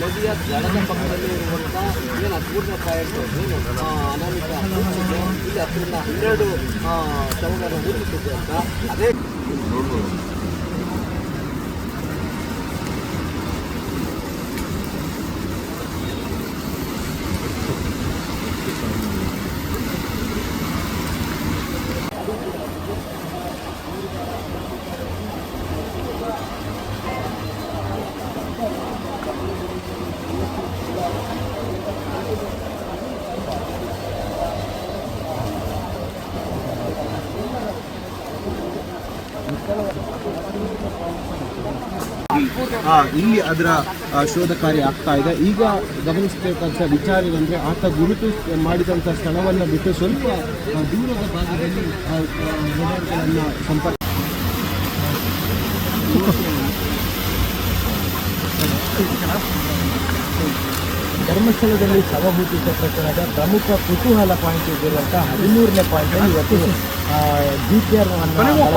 ನದಿಯ ದಡದ ಪಕ್ಕದಲ್ಲಿ ಇರುವಂಥ ಏನು ಅಪೂರ್ಣ ಪಾಯಿಂಟ್ ಏನು ಅನಾಮಿಕ. ಇಲ್ಲಿ ಹತ್ತರಿಂದ ಹನ್ನೆರಡು ಶವಗಳನ್ನು ಗುರುತಿಸಿದೆ ಅಂತ ಅದೇ ಇಲ್ಲಿ ಅದರ ಶೋಧ ಕಾರ್ಯ ಆಗ್ತಾ ಇದೆ. ಈಗ ಗಮನಿಸಬೇಕಂತ ವಿಚಾರ ಏನಂದ್ರೆ ಆತ ಗುರುತು ಮಾಡಿದಂಥ ಸ್ಥಳವನ್ನು ಬಿಟ್ಟು ಸ್ವಲ್ಪ ದೂರದ ಭಾಗದಲ್ಲಿ ಸಂಪರ್ಕ ಧರ್ಮಸ್ಥಳದಲ್ಲಿ ಶವಭೂತಿತ ಪ್ರಕರಣದ ಪ್ರಮುಖ ಕುತೂಹಲ ಪಾಯಿಂಟ್ ಇದ್ದಿರುವಂತಹ ಹದಿಮೂರನೇ ಪಾಯಿಂಟ್ ಇವತ್ತು ಜಿ ಪಿ ಆರ್ ಮಾಡಿರುವಂಥ